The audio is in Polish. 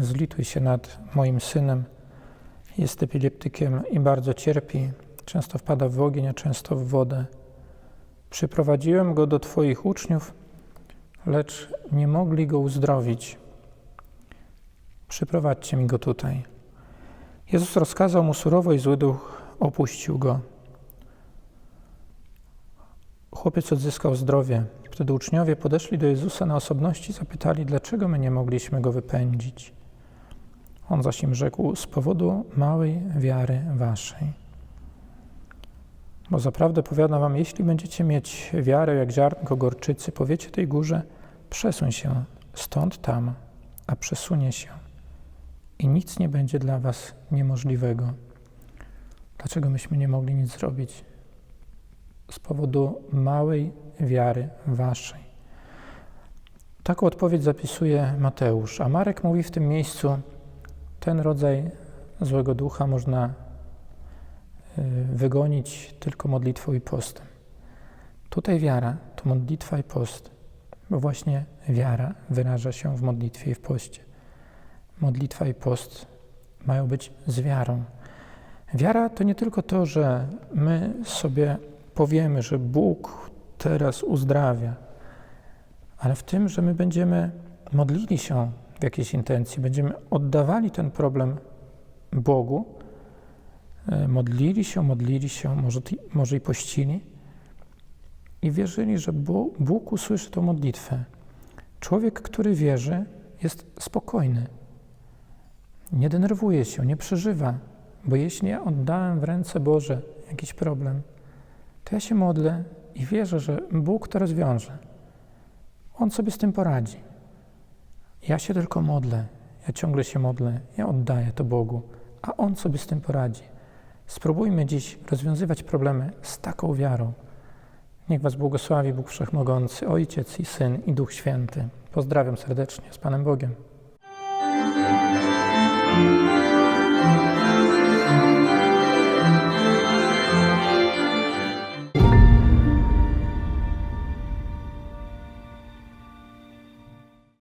Zlituj się nad moim synem. Jest epileptykiem i bardzo cierpi. Często wpada w ogień, a często w wodę. Przyprowadziłem go do Twoich uczniów, lecz nie mogli go uzdrowić. Przyprowadźcie mi go tutaj. Jezus rozkazał mu surowo i zły duch opuścił go. Chłopiec odzyskał zdrowie. Wtedy uczniowie podeszli do Jezusa na osobności i zapytali, dlaczego my nie mogliśmy go wypędzić. On zaś im rzekł, z powodu małej wiary waszej. Bo zaprawdę powiadam wam, jeśli będziecie mieć wiarę jak ziarnko gorczycy, powiecie tej górze, przesuń się stąd tam, a przesunie się i nic nie będzie dla was niemożliwego. Dlaczego myśmy nie mogli nic zrobić? Z powodu małej wiary waszej. Taką odpowiedź zapisuje Mateusz, a Marek mówi w tym miejscu, ten rodzaj złego ducha można y, wygonić tylko modlitwą i postem. Tutaj wiara to modlitwa i post, bo właśnie wiara wyraża się w modlitwie i w poście. Modlitwa i post mają być z wiarą. Wiara to nie tylko to, że my sobie powiemy, że Bóg teraz uzdrawia, ale w tym, że my będziemy modlili się w jakiejś intencji, będziemy oddawali ten problem Bogu, e, modlili się, modlili się, może, może i pościli i wierzyli, że Bóg, usłyszy tę modlitwę. Człowiek, który wierzy, jest spokojny, nie denerwuje się, nie przeżywa, bo jeśli ja oddałem w ręce Boże jakiś problem, to ja się modlę i wierzę, że Bóg to rozwiąże. On sobie z tym poradzi. Ja się tylko modlę, ja ciągle się modlę, ja oddaję to Bogu, a On sobie z tym poradzi. Spróbujmy dziś rozwiązywać problemy z taką wiarą. Niech Was błogosławi Bóg Wszechmogący, Ojciec i Syn i Duch Święty. Pozdrawiam serdecznie z Panem Bogiem.